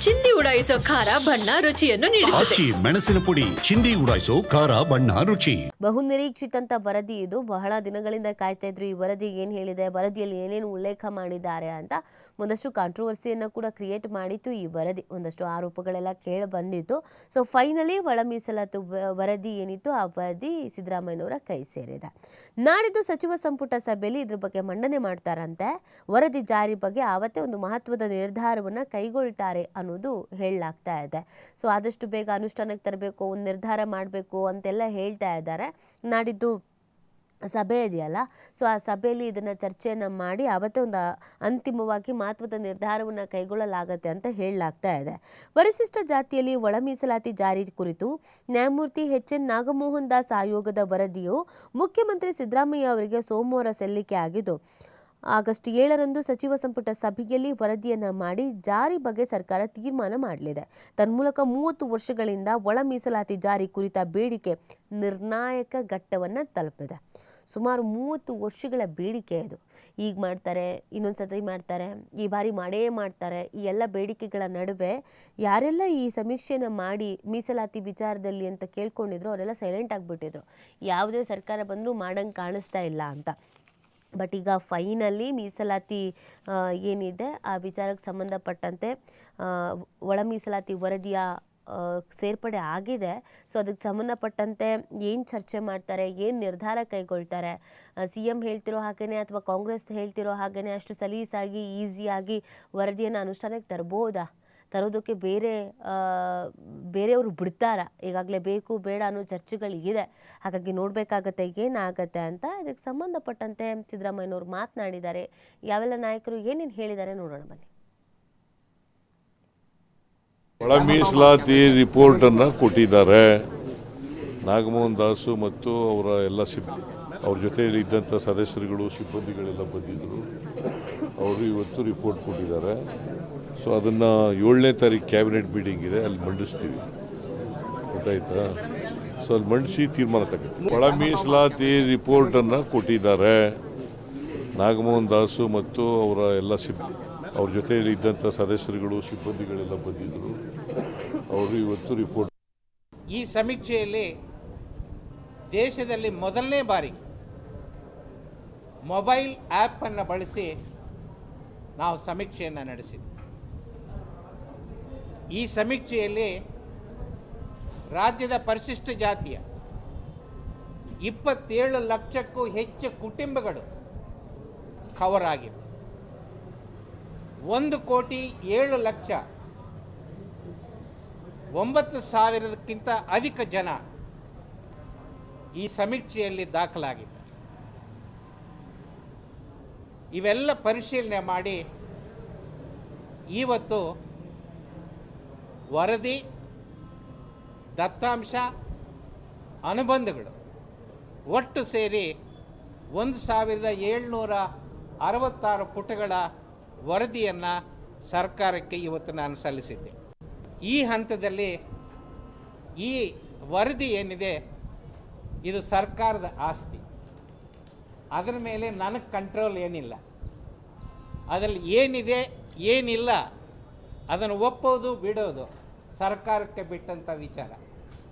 ಚಿಂದಿ ಉಡಾಯಿಸೋ ಖಾರ ಬಣ್ಣ ರುಚಿಯನ್ನು ನೀಡುತ್ತದೆ. ಆಚಿ ಮೆಣಸಿನ ಪುಡಿ ಚಿಂದಿ ಉಡಾಯಿಸೋ ಖಾರ ಬಣ್ಣ ರುಚಿ. ಬಹು ನಿರೀಕ್ಷಿತಂತ ವರದಿ ಇದು. ಬಹಳ ದಿನಗಳಿಂದ ಕಾಯ್ತಾ ಇದ್ರು ಈ ವರದಿ ಏನು ಹೇಳಿದೆ ವರದಿಯಲ್ಲಿ ಏನೇನು ಉಲ್ಲೇಖ ಮಾಡಿದ್ದಾರೆ ಅಂತ ಒಂದಷ್ಟು ಕಾಂಟ್ರವರ್ಸಿಯನ್ನ ಕೂಡ ಕ್ರಿಯೇಟ್ ಮಾಡಿತ್ತು ಈ ವರದಿ. ಒಂದಷ್ಟು ಆರೋಪಗಳೆಲ್ಲ ಕೇಳಿ ಬಂದಿತ್ತು. ಸೊ ಫೈನಲಿ ಒಳ ಮೀಸಲಾತು ವ- ವರದಿ ಏನಿತ್ತು ಆ ವರದಿ ಸಿದ್ದರಾಮಯ್ಯನವರ ಕೈ ಸೇರಿದೆ. ನಾಡಿದ್ದು ಸಚಿವ ಸಂಪುಟ ಸಭೆಯಲ್ಲಿ ಇದ್ರ ಬಗ್ಗೆ ಮಂಡನೆ ಮಾಡ್ತಾರಂತೆ. ವರದಿ ಜಾರಿ ಬಗ್ಗೆ ಆವತ್ತೇ ಒಂದು ಮಹತ್ವದ ನಿರ್ಧಾರವನ್ನು ಕೈಗೊಳ್ತಾರೆ ಅನ್ನೋದು ಹೇಳಲಾಗ್ತಾ ಇದೆ. ಸೊ ಆದಷ್ಟು ಬೇಗ ಅನುಷ್ಠಾನಕ್ಕೆ ತರಬೇಕು ಒಂದು ನಿರ್ಧಾರ ಮಾಡಬೇಕು ಅಂತೆಲ್ಲ ಹೇಳ್ತಾ ಇದ್ದಾರೆ. ನಾಡಿದ್ದು ಸಭೆ ಇದೆಯಲ್ಲ ಸೊ ಆ ಸಭೆಯಲ್ಲಿ ಇದನ್ನು ಚರ್ಚೆಯನ್ನು ಮಾಡಿ ಅವತ್ತೇ ಒಂದು ಅಂತಿಮವಾಗಿ ಮಹತ್ವದ ನಿರ್ಧಾರವನ್ನು ಕೈಗೊಳ್ಳಲಾಗತ್ತೆ ಅಂತ ಹೇಳಲಾಗ್ತಾ ಇದೆ. ಪರಿಶಿಷ್ಟ ಜಾತಿಯಲ್ಲಿ ಒಳ ಮೀಸಲಾತಿ ಜಾರಿ ಕುರಿತು ನ್ಯಾಯಮೂರ್ತಿ ಎಚ್ ಎನ್ ನಾಗಮೋಹನ್ ದಾಸ್ ಆಯೋಗದ ವರದಿಯು ಮುಖ್ಯಮಂತ್ರಿ ಸಿದ್ದರಾಮಯ್ಯ ಅವರಿಗೆ ಸೋಮವಾರ ಸಲ್ಲಿಕೆ ಆಗಿದ್ದು ಆಗಸ್ಟ್ ಏಳರಂದು ಸಚಿವ ಸಂಪುಟ ಸಭೆಯಲ್ಲಿ ವರದಿಯನ್ನು ಮಾಡಿ ಜಾರಿ ಬಗ್ಗೆ ಸರ್ಕಾರ ತೀರ್ಮಾನ ಮಾಡಲಿದೆ. ತನ್ಮೂಲಕ ಮೂವತ್ತು ವರ್ಷಗಳಿಂದ ಒಳ ಮೀಸಲಾತಿ ಜಾರಿ ಕುರಿತ ಬೇಡಿಕೆ ನಿರ್ಣಾಯಕ ಘಟ್ಟವನ್ನು ತಲುಪಿದೆ. ಸುಮಾರು ಮೂವತ್ತು ವರ್ಷಗಳ ಬೇಡಿಕೆ ಇದು. ಈಗ ಮಾಡ್ತಾರೆ ಇನ್ನೊಂದು ಸತಿ ಮಾಡ್ತಾರೆ, ಈ ಬಾರಿ ಮಾಡೇ ಮಾಡ್ತಾರೆ, ಈ ಎಲ್ಲ ಬೇಡಿಕೆಗಳ ನಡುವೆ ಯಾರೆಲ್ಲ ಈ ಸಮೀಕ್ಷೆನ ಮಾಡಿ ಮೀಸಲಾತಿ ವಿಚಾರದಲ್ಲಿ ಅಂತ ಕೇಳ್ಕೊಂಡಿದ್ರು, ಅವರೆಲ್ಲ ಸೈಲೆಂಟ್ ಆಗಿಬಿಟ್ಟಿದ್ರು. ಯಾವುದೇ ಸರ್ಕಾರ ಬಂದರೂ ಮಾಡಂಗೆ ಕಾಣಿಸ್ತಾ ಇಲ್ಲ ಅಂತ. ಬಟ್ ಈಗ ಫೈನಲ್ಲಿ ಮೀಸಲಾತಿ ಏನಿದೆ, ಆ ವಿಚಾರಕ್ಕೆ ಸಂಬಂಧಪಟ್ಟಂತೆ ಒಳ ಮೀಸಲಾತಿ ವರದಿಯ ಸೇರ್ಪಡೆ ಆಗಿದೆ. ಸೊ ಅದಕ್ಕೆ ಸಂಬಂಧಪಟ್ಟಂತೆ ಏನು ಚರ್ಚೆ ಮಾಡ್ತಾರೆ, ಏನು ನಿರ್ಧಾರ ಕೈಗೊಳ್ತಾರೆ? ಸಿ ಎಂ ಹೇಳ್ತಿರೋ ಹಾಗೆಯೇ ಅಥವಾ ಕಾಂಗ್ರೆಸ್ ಹೇಳ್ತಿರೋ ಹಾಗೆಯೇ ಅಷ್ಟು ಸಲೀಸಾಗಿ, ಈಸಿಯಾಗಿ ವರದಿಯನ್ನು ಅನುಷ್ಠಾನಕ್ಕೆ ತರ್ಬೋದಾ? ತರೋದಕ್ಕೆ ಬೇರೆ ಬೇರೆಯವರು ಬಿಡ್ತಾರ. ಈಗಾಗಲೇ ಬೇಕು, ಬೇಡ ಅನ್ನೋ ಚರ್ಚೆಗಳಿಗಿದೆ ಹಾಗಾಗಿ ನೋಡಬೇಕಾಗತ್ತೆ, ಏನಾಗತ್ತೆ ಅಂತ ಇದಕ್ಕೆ ಸಂಬಂಧಪಟ್ಟಂತೆ ಸಿದ್ದರಾಮಯ್ಯನವರು ಮಾತನಾಡಿದ್ದಾರೆ. ಯಾವೆಲ್ಲ ನಾಯಕರು ಏನೇನು ಹೇಳಿದ್ದಾರೆ ನೋಡೋಣ ಬನ್ನಿ. ಒಳ ಮೀಸಲಾತಿ ರಿಪೋರ್ಟನ್ನು ಕೊಟ್ಟಿದ್ದಾರೆ. ನಾಗಮೋಹನ್ ದಾಸು ಮತ್ತು ಅವರ ಎಲ್ಲ ಸಿಬ್, ಅವ್ರ ಜೊತೆಯಲ್ಲಿ ಇದ್ದಂಥ ಸದಸ್ಯರುಗಳು, ಸಿಬ್ಬಂದಿಗಳೆಲ್ಲ ಬಂದಿದ್ದರು ಅವರು ಇವತ್ತು ರಿಪೋರ್ಟ್ ಕೊಟ್ಟಿದ್ದಾರೆ. ಸೊ ಅದನ್ನು ಏಳನೇ ತಾರೀಕು ಕ್ಯಾಬಿನೆಟ್ ಮೀಟಿಂಗ್ ಇದೆ, ಅಲ್ಲಿ ಮಂಡಿಸ್ತೀವಿ. ಗೊತ್ತಾಯ್ತಾ? ಸೊ ಅಲ್ಲಿ ಮಂಡಿಸಿ ತೀರ್ಮಾನ ತಗೋತೀವಿ. ಒಳ ಮೀಸಲಾತಿ ರಿಪೋರ್ಟನ್ನು ಕೊಟ್ಟಿದ್ದಾರೆ. ನಾಗಮೋಹನ್ ದಾಸು ಮತ್ತು ಅವರ ಎಲ್ಲ ಸಿಬ್, ಅವ್ರ ಜೊತೆಯಲ್ಲಿ ಇದ್ದಂಥ ಸದಸ್ಯರುಗಳು, ಸಿಬ್ಬಂದಿಗಳೆಲ್ಲ ಬಂದಿದ್ದರು ಅವರು ಇವತ್ತು ರಿಪೋರ್ಟ್ ಈ ಸಮೀಕ್ಷೆಯಲ್ಲಿ ದೇಶದಲ್ಲಿ ಮೊದಲನೇ ಬಾರಿ ಮೊಬೈಲ್ ಆ್ಯಪನ್ನು ಬಳಸಿ ನಾವು ಸಮೀಕ್ಷೆಯನ್ನು ನಡೆಸಿದ್ವಿ. ಈ ಸಮೀಕ್ಷೆಯಲ್ಲಿ ರಾಜ್ಯದ ಪರಿಶಿಷ್ಟ ಜಾತಿಯ ಇಪ್ಪತ್ತೇಳು ಲಕ್ಷಕ್ಕೂ ಹೆಚ್ಚು ಕುಟುಂಬಗಳು ಕವರ್ ಆಗಿವೆ. ಒಂದು ಕೋಟಿ ಏಳು ಲಕ್ಷ ಒಂಬತ್ತು ಸಾವಿರಕ್ಕಿಂತ ಅಧಿಕ ಜನ ಈ ಸಮೀಕ್ಷೆಯಲ್ಲಿ ದಾಖಲಾಗಿದ್ದಾರೆ. ಇವೆಲ್ಲ ಪರಿಶೀಲನೆ ಮಾಡಿ ಇವತ್ತು ವರದಿ, ದತ್ತಾಂಶ, ಅನುಬಂಧಗಳು ಒಟ್ಟು ಸೇರಿ ಒಂದು ಸಾವಿರದ ಏಳ್ನೂರ ಅರವತ್ತಾರು ಪುಟಗಳ ವರದಿಯನ್ನು ಸರ್ಕಾರಕ್ಕೆ ಇವತ್ತು ನಾನು ಸಲ್ಲಿಸಿದ್ದೆ. ಈ ಹಂತದಲ್ಲಿ ಈ ವರದಿ ಏನಿದೆ, ಇದು ಸರ್ಕಾರದ ಆಸ್ತಿ. ಅದರ ಮೇಲೆ ನನಗೆ ಕಂಟ್ರೋಲ್ ಏನಿಲ್ಲ. ಅದರಲ್ಲಿ ಏನಿದೆ, ಏನಿಲ್ಲ ಅದನ್ನು ಒಪ್ಪೋದು ಬಿಡೋದು ಸರ್ಕಾರಕ್ಕೆ ಬಿಟ್ಟಂಥ ವಿಚಾರ.